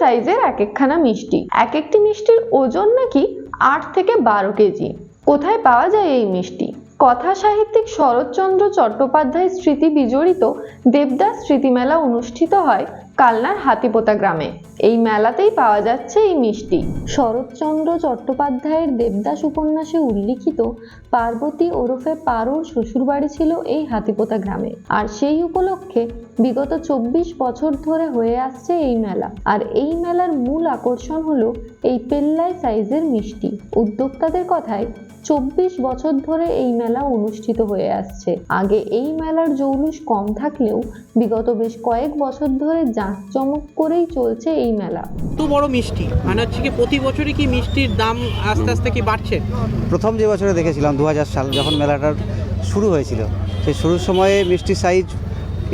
সাইজের এক একখানা মিষ্টি। এক একটি মিষ্টির ওজন নাকি আট থেকে বারো কেজি। কোথায় পাওয়া যায় এই মিষ্টি? কথা সাহিত্যিক শরৎচন্দ্র চট্টোপাধ্যায় স্মৃতি বিজড়িত দেবদাস স্মৃতিমেলা অনুষ্ঠিত হয় কালনার হাতিপোতা গ্রামে। এই মেলাতেই পাওয়া যাচ্ছে এই মিষ্টি। শরৎচন্দ্র চট্টোপাধ্যায়ের দেবদাস উপন্যাসে উল্লিখিত পার্বতী ওরফে পারোর শ্বশুরবাড়ি ছিল এই হাতিপোতা গ্রামে। আর সেই উপলক্ষে বিগত চব্বিশ বছর ধরে হয়ে আসছে এই মেলা। আর এই মেলার মূল আকর্ষণ হলো এই পেল্লাই সাইজের মিষ্টি। উদ্যোক্তাদের কথায় চব্বিশ বছর ধরে এই মেলা অনুষ্ঠিত হয়ে আসছে। আগে এই মেলার জৌলুস কম থাকলেও বিগত বেশ কয়েক বছর ধরে জাঁকজমক করেই চলছে এই মেলা। এত বড় মিষ্টি। মানে হচ্ছে কি প্রতি বছরই কি মিষ্টির দাম আস্তে আস্তে কি বাড়ছে? প্রথম যে বছরে দেখেছিলাম দু হাজার সাল যখন মেলাটার শুরু হয়েছিল সেই শুরুর সময়ে মিষ্টির সাইজ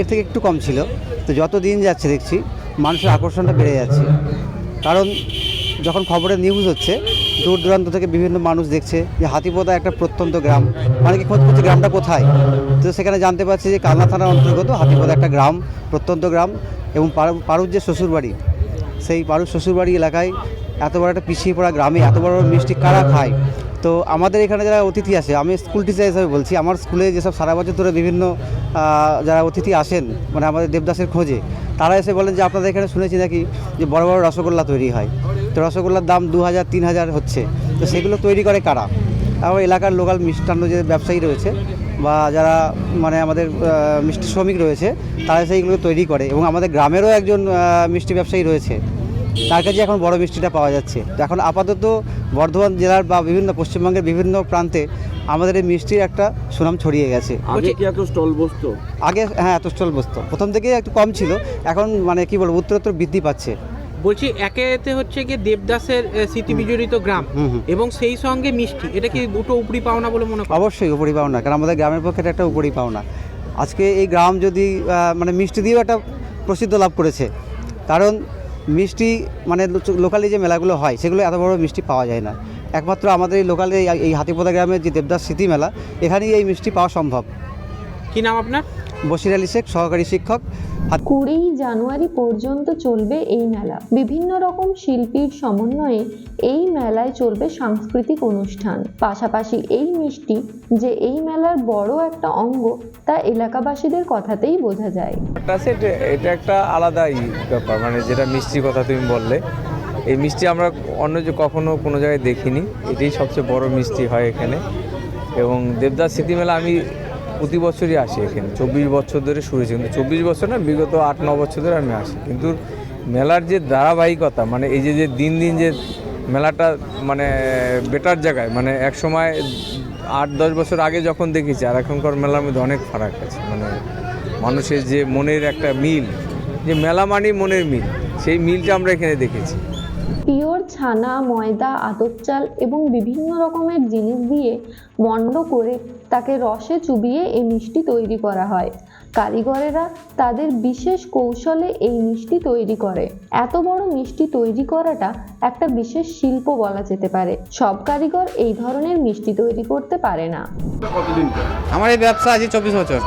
এর থেকে একটু কম ছিল। তো যত দিন যাচ্ছে দেখছি মানুষের আকর্ষণটা বেড়ে যাচ্ছে। কারণ যখন খবরে নিউজ হচ্ছে দূর দূরান্ত থেকে বিভিন্ন মানুষ দেখছে যে হাতিপোদা একটা প্রত্যন্ত গ্রাম। মানে কি খোঁজ করছে গ্রামটা কোথায়? তো সেখানে জানতে পারছি যে কালনা থানার অন্তর্গত হাতিপোদা একটা গ্রাম, প্রত্যন্ত গ্রাম এবং পারু- পারুর যে শ্বশুরবাড়ি, সেই পারুর শ্বশুরবাড়ি এলাকায় এত বড় একটা পিছিয়ে পড়া গ্রামে এত বড় মিষ্টি কারা খায়? তো আমাদের এখানে যারা অতিথি আসে, আমি স্কুল টিচার হিসাবে বলছি, আমার স্কুলে যেসব সারা বছর ধরে বিভিন্ন যারা অতিথি আসেন মানে আমাদের দেবদাসের খোঁজে, তারা এসে বলেন যে আপনাদের এখানে শুনেছি নাকি যে বড় বড় রসগোল্লা তৈরি হয়। তো রসগোল্লার দাম দু হাজার, তিন হাজার হচ্ছে। তো সেগুলো তৈরি করে কারা? আমার এলাকার লোকাল মিষ্টান্ন যে ব্যবসায়ী রয়েছে, বা যারা মানে আমাদের মিষ্টি শ্রমিক রয়েছে, তারা সেইগুলো তৈরি করে। এবং আমাদের গ্রামেরও একজন মিষ্টি ব্যবসায়ী রয়েছে। তার কাছে এখন বড় মিষ্টিটা পাওয়া যাচ্ছে। তো এখন আপাতত বর্ধমান জেলার বা বিভিন্ন পশ্চিমবঙ্গের বিভিন্ন প্রান্তে আমাদের এই মিষ্টির একটা সুনাম ছড়িয়ে গেছে। আগে কি এত স্টল বসতো? আগে হ্যাঁ এত স্টল বসতো। প্রথম থেকেই একটু কম ছিল। এখন মানে কি বলব উত্তরোত্তর বৃদ্ধি পাচ্ছে। বলছি একেতে হচ্ছে কি দেবদাসের স্মৃতি বিজড়িত গ্রাম এবং সেই সঙ্গে মিষ্টি। এটা কি দুটো উপরি পাওনা বলে মনে করেন? অবশ্যই উপরি পাওনা কারণ আমাদের গ্রামের পক্ষে এটা একটা উপরি পাওনা। আজকে এই গ্রাম যদি মানে মিষ্টি দিয়েও একটা প্রসিদ্ধ লাভ করেছে। কারণ মিষ্টি মানে লোকালি যে মেলাগুলো হয়, সেগুলো এত বড় মিষ্টি পাওয়া যায় না। একমাত্র আমাদের এই লোকালে এই- হাতিপোদা গ্রামের যে দেবদাস স্মৃতি মেলা, এখানেই এই মিষ্টি পাওয়া সম্ভব। কি নাম আপনার? বশির আলী শেখ সহকারী শিক্ষক। কুড়ি জানুয়ারি পর্যন্ত চলবে এই মেলা। বিভিন্ন রকম শিল্পীর সমন্বয়ে এই মেলায় চলবে সাংস্কৃতিক অনুষ্ঠান। পাশাপাশি এই মিষ্টি যে এই মেলার বড় একটা অঙ্গ তা এলাকাবাসীদের কথাতেই বোঝা যায়। এটা একটা আলাদাই ব্যাপার মানে যেটা মিষ্টির কথা তুমি বললে। এই মিষ্টি আমরা অন্য যে কখনো কোনো জায়গায় দেখিনি। এটাই সবচেয়ে বড় মিষ্টি হয় এখানে। এবং দেবদাস স্মৃতি মেলা আমি প্রতি বছরই আসি এখানে। চব্বিশ বছর ধরে শুরু হয়েছে। কিন্তু চব্বিশ বছর না, বিগত আট, ন বছর ধরে আমি আসি। কিন্তু মেলার যে ধারাবাহিকতা মানে এই যে যে দিন দিন যে মেলাটা মানে বেটার জায়গায় মানে এক সময় আট, দশ বছর আগে যখন দেখেছি, আর এখনকার মেলার মধ্যে অনেক ফারাক আছে। মানে মানুষের যে মনের একটা মিল, যে মেলা মানেই মনের মিল, সেই মিলটা আমরা এখানে দেখেছি। পিওর ছানা ময়দা আতপ চাল এবং বিভিন্ন রকমের জিনিস দিয়ে মণ্ড করে তাকে রসে চুবিয়ে এই মিষ্টি তৈরি করা হয়। কারিগরেরা তাদের বিশেষ কৌশলে এই মিষ্টি তৈরি করে। এত বড় মিষ্টি তৈরি করাটা একটা বিশেষ শিল্প বলা যেতে পারে। সব কারিগর এই ধরনের মিষ্টি তৈরি করতে পারে না। আমার এই ব্যবসা আছে চব্বিশ বছর।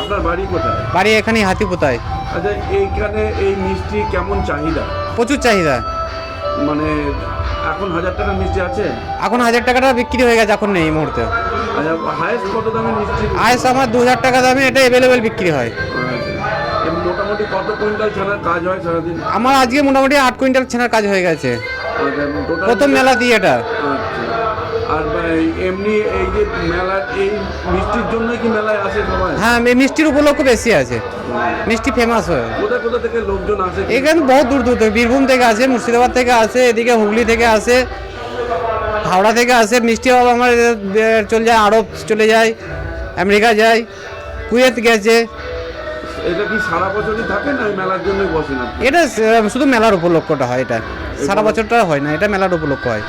আপনার বাড়ি কোথায়? বাড়ি এখানেই হাতিপোতায়। আচ্ছা এইখানে এই মিষ্টি কেমন চাহিদা? প্রচুর চাহিদা। মানে এখন হাজার টাকার মিষ্টি আছে? এখন হাজার টাকাটা বিক্রি হয়ে গেছে এখন নেই এই মুহূর্তে। আচ্ছা হায়েস্ট কত দামে মিষ্টি? হায়েস্ট আমার দু হাজার টাকা দামে এটা অ্যাভেলেবেল বিক্রি হয়। আচ্ছা। মোটামুটি কত কুইন্টাল ছানার কাজ হয় সারাদিন? আমার আজকে মোটামুটি আট কুইন্টাল ছেনার কাজ হয়ে গেছে। আচ্ছা, প্রথম মেলা দিয়ে এটা। আচ্ছা। আর এমনি এই যে মেলার এই মিষ্টির জন্য কি মেলায় আসে সবাই? হ্যাঁ মিষ্টির উপলক্ষ বেশি আছে মিষ্টি ফেমাস হয়। কোথায় কোথা থেকে লোকজন আসে? এখানে বহুত দূর দূর থেকে বীরভূম থেকে আসে মুর্শিদাবাদ থেকে আসে এদিকে হুগলি থেকে আসে হাওড়া থেকে আসে। মিষ্টি আবার আমার চলে যায় আরব চলে যায় আমেরিকা যায় কুয়েত গেছে। এটা কি সারা বছরই থাকে না মেলার জন্যই বসে না এটা শুধু মেলার উপলক্ষটা হয় এটা। সারা বছরটা হয় না, এটা মেলার উপলক্ষ হয়।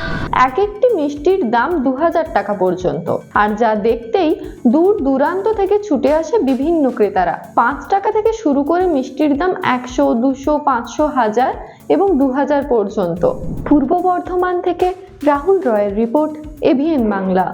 এক একটি মিষ্টির দাম দু হাজার টাকা পর্যন্ত। আর যা দেখতেই দূর দূরান্ত থেকে ছুটে আসে বিভিন্ন ক্রেতারা। পাঁচ টাকা থেকে শুরু করে মিষ্টির দাম একশো, দুশো, পাঁচশো, হাজার এবং দু হাজার পর্যন্ত। পূর্ব বর্ধমান থেকে রাহুল রয়ের রিপোর্ট এভিএন বাংলা।